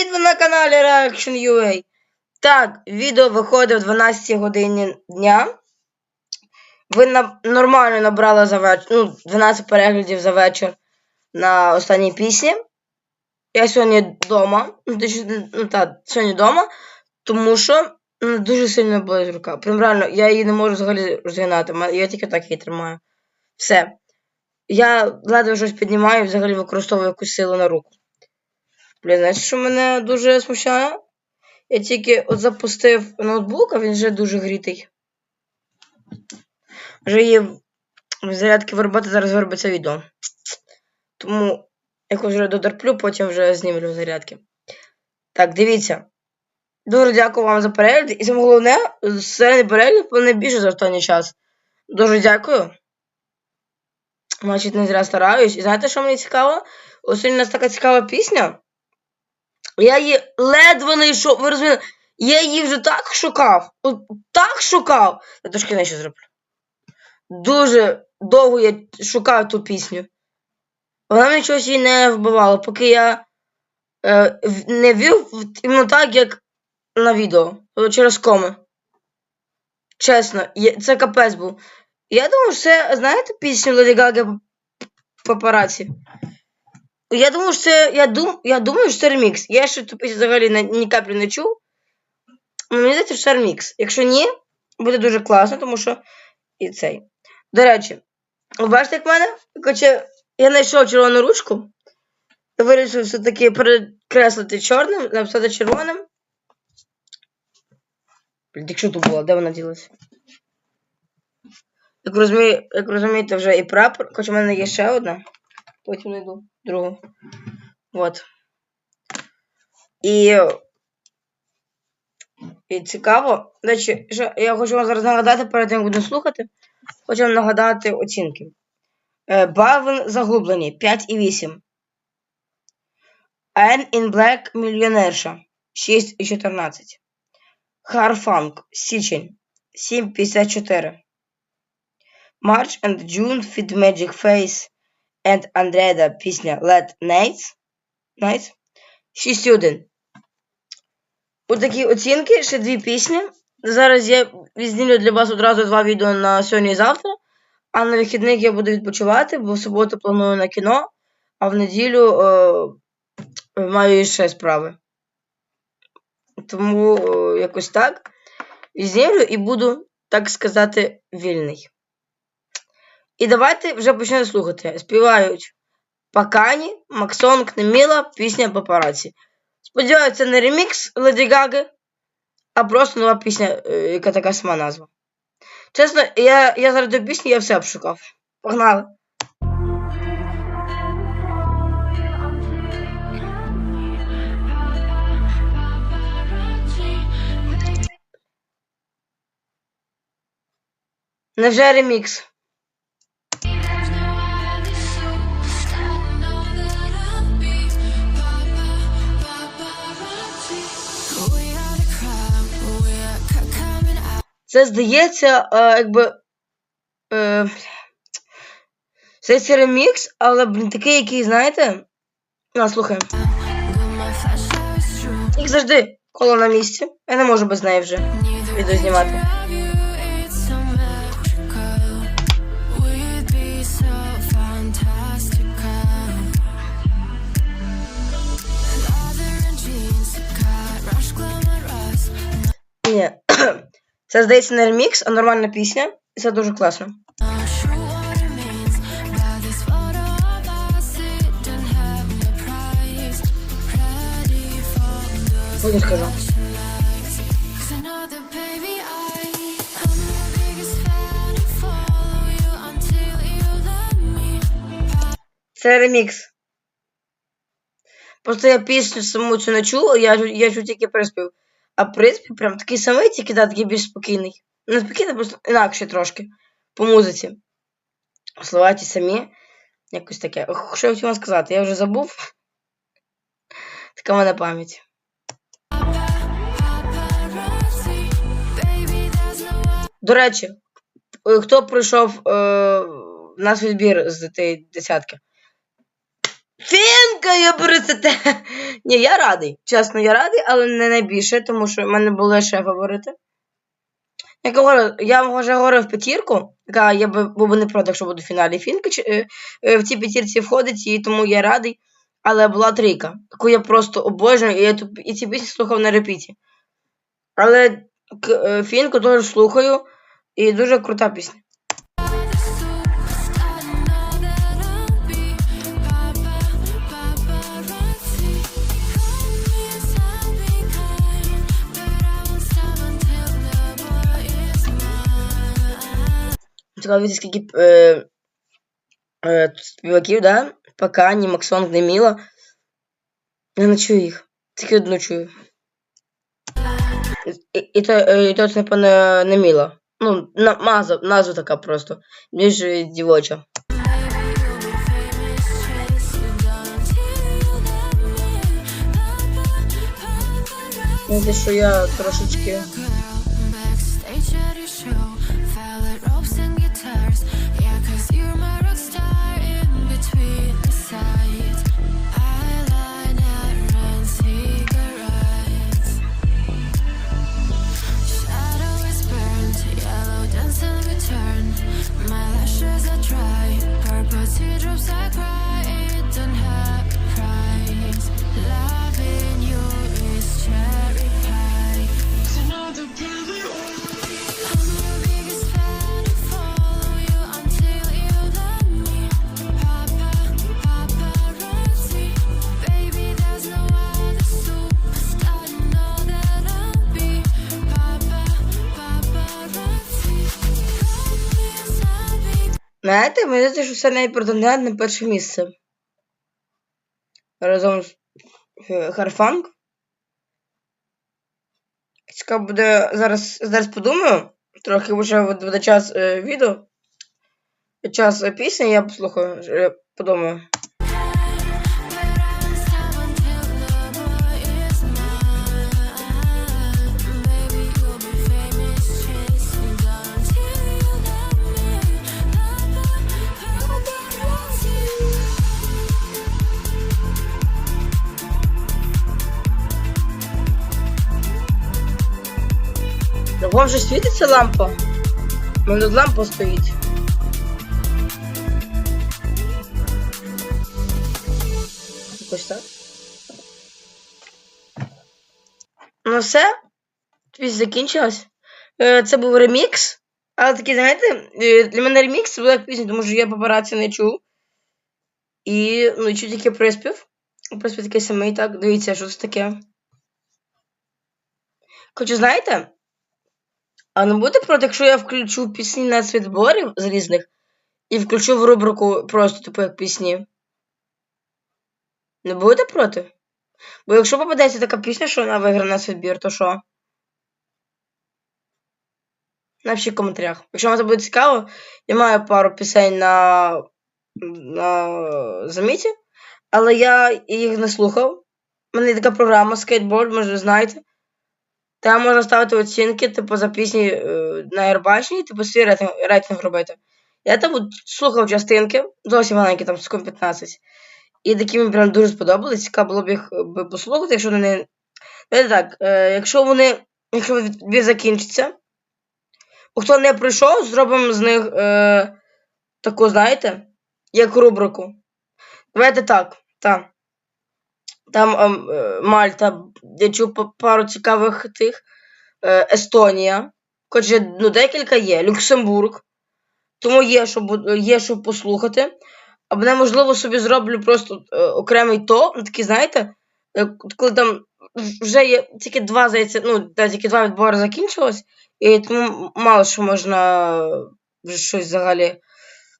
Привіт, ви на каналі Reaction UA. Так, відео виходить о 12 годині дня. Ви на... нормально набрали за вечір. Ну, 12 переглядів за вечір на останній пісні. Я сьогодні вдома. Ну, ну так, сьогодні вдома, тому що ну, дуже сильно болить рука. Прям реально, я її не можу взагалі розгинати. Я тільки так її тримаю. Все. Я ледве щось піднімаю і взагалі використовую якусь силу на руку. Блін, знаєш, що мене дуже смущає? Я тільки от запустив ноутбук, а він вже дуже грітий. Вже є зарядки виробити, зараз виробиться відео. Тому якось вже додерплю, потім вже знімлю зарядки. Так, дивіться. Дуже дякую вам за перегляд. І саме головне, середній перегляд мене більше за останній час. Дуже дякую. Значить, не зря стараюсь. І знаєте, що мені цікаво? Ось у нас така цікава пісня. Я її ледве не йшов. Ви розумієте? Я її вже так шукав. От так шукав. Я трошки нижче зроблю. Дуже довго я шукав ту пісню. Вона мені чогось її не вбивала, поки я е, не вів іменно так, як на відео. Через коми. Чесно, це капець був. Я думав, що це, знаєте, пісню Леді Гаги папараці? Я думаю, що це. Я, дум, я думаю, що це ремікс. Я ще ту взагалі не, ні каплі не чув. Мені здається, що це ремікс. Якщо ні, буде дуже класно, тому що і цей. До речі, бачите, як в мене? Короче, я знайшов червону ручку. Я вирішив все-таки перекреслити чорним, написати червоним. Якщо тут була, де вона ділася? Як, розумію, як розумієте, вже і прапор, хоч у мене є ще одна. Потім знайду другу. От. І. І цікаво. Речі, я хочу вам зараз нагадати, перед тим буду слухати. Хочу вам нагадати оцінки. Бавин заглублені 5,8. Anne in Black мільйонерша 6,14. Харфанк Січень 7,54. March and June Fit Magic Face and Andreda пісня Let Nights. Nights 6,1. Отакі оцінки, ще дві пісні. Зараз я відзнімлю для вас одразу два відео на сьогодні і завтра. А на вихідних я буду відпочивати, бо в суботу планую на кіно, а в неділю е, маю ще справи. Тому е, якось так. Відзнімлю і буду, так сказати, вільний. І давайте вже почнемо слухати. Співають Пакані, Максонг Неміла, пісня Папараці. Сподіваюся, не ремікс Леді Гаги, а просто нова пісня, е, яка така сама назва. Чесно, я, я зараз до пісні я все обшукав. Погнали. Невже ремікс? Це здається, е, якби. Е, це ремікс, але, блін, такий, який, знаєте. На, слухаємо. Їх завжди, коло на місці. Я не можу без неї вже відео знімати. Це здається не ремікс, а нормальна пісня. І це дуже класно. Потім скажу. Це ремікс. Просто я пісню саму цю не чув, я, я чув тільки приспів. А приспів прям такий самий, тільки да, такий більш спокійний. Не спокійний, просто інакше трошки. По музиці. Слова ті самі. Якось таке. Ох, що я хотів вам сказати? Я вже забув. Така в мене пам'ять. До речі, е, хто пройшов е, в нас відбір з тієї десятки? Фінка, я те. Ні, я радий. Чесно, я радий, але не найбільше, тому що в мене були лише фаворити. Я говорю, я вже говорив п'ятірку, яка я би був би не проти, якщо буду в фіналі. Фінка е, е, в цій п'ятірці входить, і тому я радий. Але була трійка, яку я просто обожнюю, і я ту, і ці пісні слухав на репіті. Але е, фінку теж слухаю, і дуже крута пісня. Цікаво, дивіться, скільки е, е, співаків, да? Пакані, Максон, Деміла. Я не чую їх. Тільки одну чую. І, і, то, е, і то це, напевно, не Міла. Ну, на, назва, назва така просто. Ніж е, дівоча. Знаєте, що я трошечки. Знаєте, мені здається, що це навіть претендент на перше місце. Разом з е, Харфанг. Цікаво буде зараз, зараз подумаю. Трохи вже буде час е, відео. Час е, пісні, я послухаю, е, подумаю. Вам вже світиться лампа? Мене тут лампа стоїть. Якось так. Ну все. Пісня закінчилась. Е, Це був ремікс. Але такий, знаєте, е, для мене ремікс була як пісня, тому що я папараці не чув. І ну, чуть тільки приспів. Приспів такий самий, так. Дивіться, що це таке. Хочу, знаєте, а не буде проти, якщо я включу пісні на світборів з різних і включу в рубрику просто типу як пісні. Не будете проти? Бо якщо попадеться така пісня, що вона виграє на світбір, то що? Напишіть в коментарях. Якщо вам це буде цікаво, я маю пару пісень на, на заміті, але я їх не слухав. У мене є така програма Skateboard, може ви знаєте. Там можна ставити оцінки, типу, за пісні е, на Аербачні, типу свій рейтинг, рейтинг робити. Я там слухав частинки, зовсім маленькі, там секунд 15. І такі мені прям дуже сподобались. Цікаво було б їх послухати, якщо вони. Давайте так, е, якщо вони. Якщо відбір закінчиться. Хто не прийшов, зробимо з них е, таку, знаєте, як рубрику. Давайте так. так. Там ем, е, Мальта, я чув пару цікавих тих. Е, Естонія. Хоч ну, декілька є. Люксембург. Тому є, що, є, що послухати. Або я, можливо, собі зроблю просто е, окремий топ. Ну, такий, знаєте, е, коли там вже є тільки два, здається, ну, да, тільки два відбори закінчилось, і тому мало що можна вже щось взагалі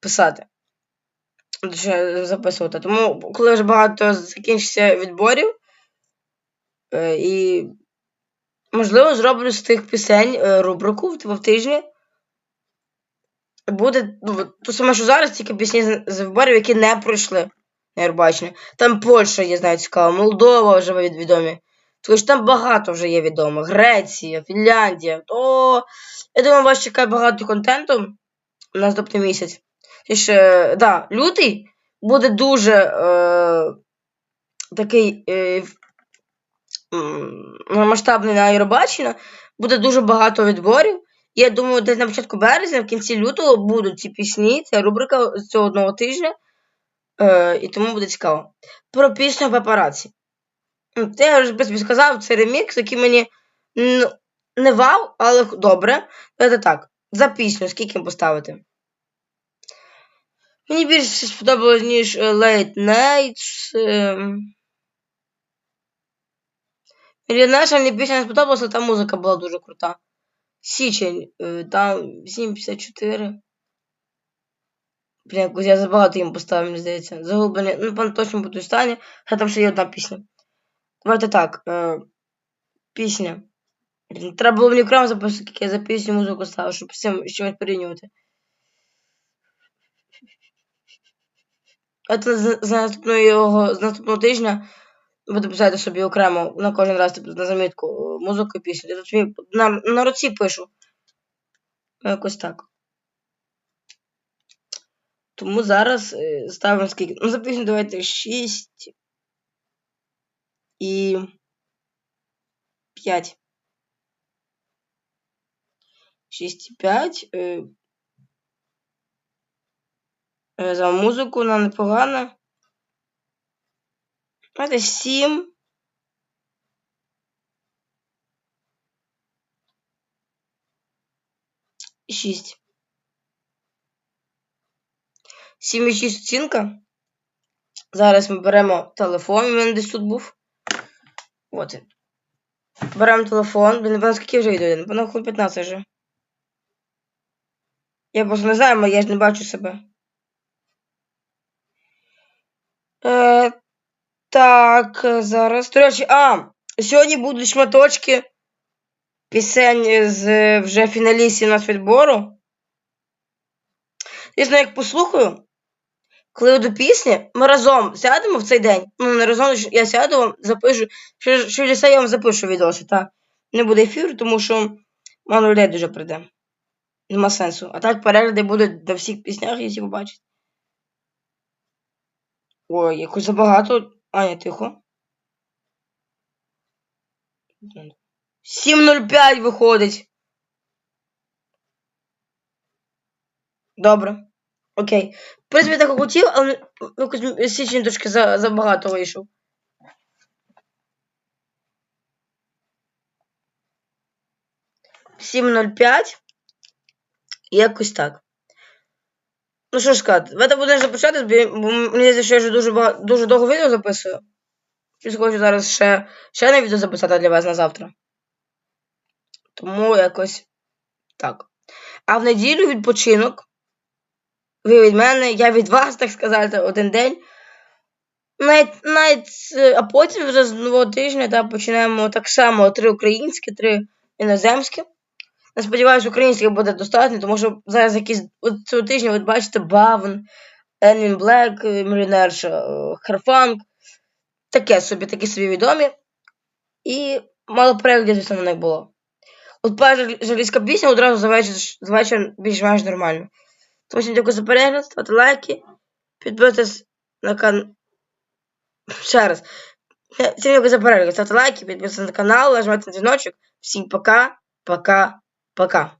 писати. Точніше, записувати. Тому, коли вже багато закінчиться відборів, е, і можливо зроблю з тих пісень е, рубрику типу, в тижні. Буде ну, то саме, що зараз, тільки пісні з, виборів, які не пройшли на Євробачення. Там Польща є, знаю, цікаво, Молдова вже від- відомі. Тому що там багато вже є відомих. Греція, Фінляндія. То я думаю, вас чекає багато контенту на наступний місяць. І ще, да, лютий буде дуже е, такий е, масштабний на Євробачення, буде дуже багато відборів. Я думаю, десь на початку березня, в кінці лютого будуть ці пісні, ця рубрика з цього одного тижня. Е, і тому буде цікаво. Про пісню папараці. Це я вже в сказав, це ремікс, який мені не вау, але добре. Давайте так. За пісню, скільки їм поставити? Мені більше сподобалось, ніж е, Late Nights. ем. Знаєш, мені пісня не сподобалася, там музика була дуже крута. Січень, е, там 7.54. Блін, якось я забагато їм поставив, мені здається. Загублені. Ну, пан точно буде в стані. Хоча там ще є одна пісня. Давайте так. Е, пісня. Треба було мені окремо записати, як я за пісню музику ставив, щоб всім з чимось порівнювати. Це з, наступного з наступного тижня буду писати собі окремо на кожен раз типу, на замітку е, музику і пісню. Я тут собі на, на руці пишу. Ну, Якось так. Тому зараз е, ставимо скільки. Ну, за пісню давайте 6 і 5. 6 і 5. Е, за музику вона непогана. Давайте 7. І 6. 7 і 6 оцінка. Зараз ми беремо телефон, він мене десь тут був. От він. Беремо телефон. Блін, напевно, скільки вже йде? Напевно, хвилин 15 вже. Я просто не знаю, я ж не бачу себе. Е, так, зараз. До речі, а, сьогодні будуть шматочки пісень з вже фіналістів нас відбору. Звісно, як послухаю, коли до пісні, ми разом сядемо в цей день. Ну, не разом, я сяду вам, запишу. Що ліса я вам запишу відоси, та не буде ефіру, тому що мало людей дуже прийде. Нема сенсу. А так перегляди будуть до всіх піснях, якщо побачите. Ой, якось забагато. Аня, тихо. 7.05 виходить. Добре. Окей. В принципі, так хотів, але якось січень трошки за, забагато вийшов. Сім нуль п'ять. Якось так. Ну що ж сказати, давайте будемо започати, бо мені здається, що я вже дуже багато, дуже довго відео записую. Щось хочу зараз ще, ще не відео записати для вас на завтра. Тому якось так. А в неділю відпочинок. Ви від мене, я від вас, так сказати, один день. Навіть, навіть, а потім вже з нового тижня та, починаємо так само три українські, три іноземські. Я сподіваюся, українських буде достатньо, тому що зараз якісь цього тижня ви бачите Бавн, Енвін Блек, е, Мільйонерша, е, Харфанк. Таке собі, такі собі відомі. І мало переглядів, звісно, на них було. От перша жалійська пісня одразу за вечір, за вечір більш-менш нормально. Тому всім дякую за перегляд, ставте лайки, підписуйтесь на канал. Ще раз. Всім дякую за перегляд, ставте лайки, підписуйтесь на канал, нажимайте на дзвіночок. Всім пока, пока, пока.